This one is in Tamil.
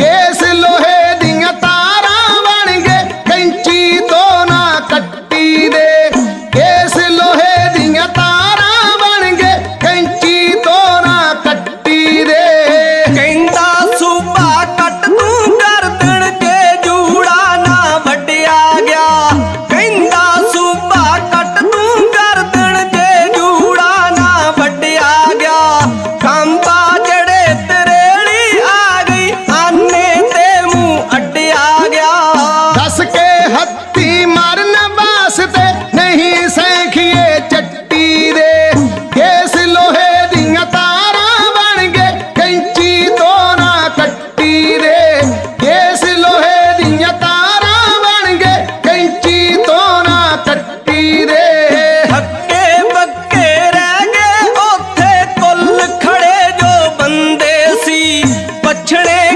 கேசு